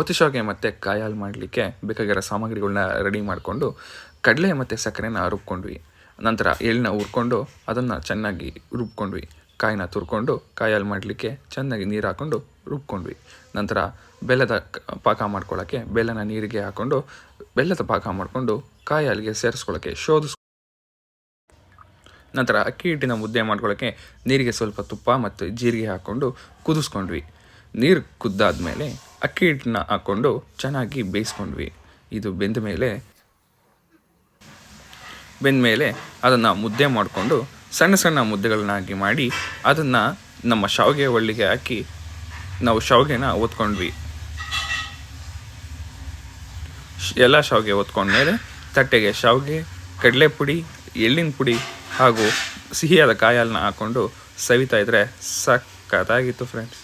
ಒತ್ತು ಶಾವಿಗೆ ಮತ್ತು ಕಾಯಿ ಹಾಲು ಮಾಡಲಿಕ್ಕೆ ಬೇಕಾಗಿರೋ ಸಾಮಗ್ರಿಗಳನ್ನ ರೆಡಿ ಮಾಡಿಕೊಂಡು, ಕಡಲೆ ಮತ್ತು ಸಕ್ಕರೆನ ರುಬ್ಕೊಂಡ್ವಿ. ನಂತರ ಎಳ್ಳನ್ನ ಹುರ್ಕೊಂಡು ಅದನ್ನು ಚೆನ್ನಾಗಿ ರುಬ್ಕೊಂಡ್ವಿ. ಕಾಯಿನ ತುರ್ಕೊಂಡು ಕಾಯಿ ಹಾಲು ಮಾಡಲಿಕ್ಕೆ ಚೆನ್ನಾಗಿ ನೀರು ಹಾಕ್ಕೊಂಡು ರುಬ್ಕೊಂಡ್ವಿ. ನಂತರ ಬೆಲ್ಲದ ಪಾಕ ಮಾಡ್ಕೊಳ್ಳೋಕ್ಕೆ ಬೆಲ್ಲನ ನೀರಿಗೆ ಹಾಕ್ಕೊಂಡು ಬೆಲ್ಲದ ಪಾಕ ಮಾಡಿಕೊಂಡು ಕಾಯಿ ಹಾಲಿಗೆ ಸೇರಿಸ್ಕೊಳ್ಳೋಕ್ಕೆ ಶೋಧಿಸ್ ನಂತರ ಅಕ್ಕಿ ಹಿಟ್ಟಿನ ಮುದ್ದೆ ಮಾಡ್ಕೊಳ್ಳೋಕ್ಕೆ ನೀರಿಗೆ ಸ್ವಲ್ಪ ತುಪ್ಪ ಮತ್ತು ಜೀರಿಗೆ ಹಾಕ್ಕೊಂಡು ಕುದಿಸ್ಕೊಂಡ್ವಿ. ನೀರು ಕುದ್ದಾದ್ಮೇಲೆ ಅಕ್ಕಿ ಹಿಟ್ಟನ್ನ ಹಾಕ್ಕೊಂಡು ಚೆನ್ನಾಗಿ ಬೇಯಿಸ್ಕೊಂಡ್ವಿ. ಇದು ಬೆಂದ ಮೇಲೆ ಬೆಂದ ಮೇಲೆ ಅದನ್ನು ಮುದ್ದೆ ಮಾಡಿಕೊಂಡು ಸಣ್ಣ ಸಣ್ಣ ಮುದ್ದೆಗಳನ್ನಾಗಿ ಮಾಡಿ ಅದನ್ನು ನಮ್ಮ ಶಾವಿಗೆ ಒಳ್ಳಿಗೆ ಹಾಕಿ ನಾವು ಶಾವಿಗೆನ ಓದ್ಕೊಂಡ್ವಿ ಎಲ್ಲ ಶಾವಿಗೆ ಒತ್ಕೊಂಡ್ಮೇಲೆ ತಟ್ಟೆಗೆ ಶಾವಿಗೆ ಕಡಲೆ ಪುಡಿ ಎಳ್ಳಿನ ಪುಡಿ ಹಾಗೂ ಸಿಹಿಯಾದ ಕಾಯಿ ಹಾಲನ್ನ ಹಾಕ್ಕೊಂಡು ಸವಿತಾ ಇದ್ದರೆ ಸಖತ್ತಾಗಿತ್ತು ಫ್ರೆಂಡ್ಸ್